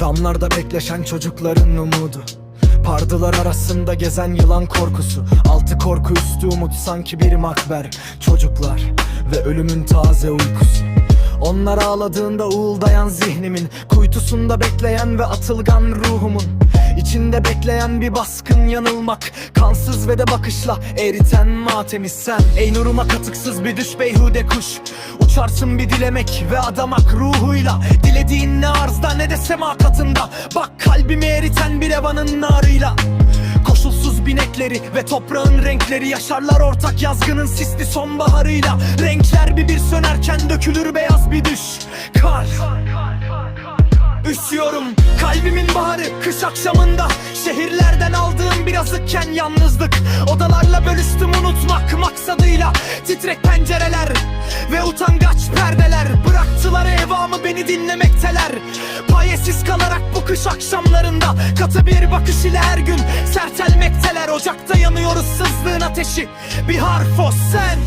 Damlarda bekleşen çocukların umudu. Pardılar arasında gezen yılan korkusu. Altı korku üstü umut sanki bir makber. Çocuklar ve ölümün taze uykusu. Onlar ağladığında uğuldayan zihnimin Kuytusunda bekleyen ve atılgan ruhumun. İçinde bekleyen bir baskın yanılmak Kansız ve de bakışla eriten matemi sen Ey nuruma katıksız bir düş beyhude kuş. Uçarsın bir dilemek ve adamak ruhuyla. Dilediğin ne arzda ne de sema katında. Bak kalbimi eriten bir evanın narıyla Binekleri ve toprağın renkleri Yaşarlar ortak yazgının sisli sonbaharıyla. Renkler bir bir sönerken dökülür beyaz bir düş. Kar. Üşüyorum kalbimin baharı kış akşamında. Şehirlerden aldığım bir azıkken yalnızlık. Odalarla bölüştüm unutmak maksadıyla. Titrek pencereler Bıraktılar evamı beni dinlemekteler. Payesiz kalarak bu kış akşamlarında Katı bir bakış ile her gün sertelmekteler. Ocakta yanıyoruz sızlığın ateşi. Bir harf o sen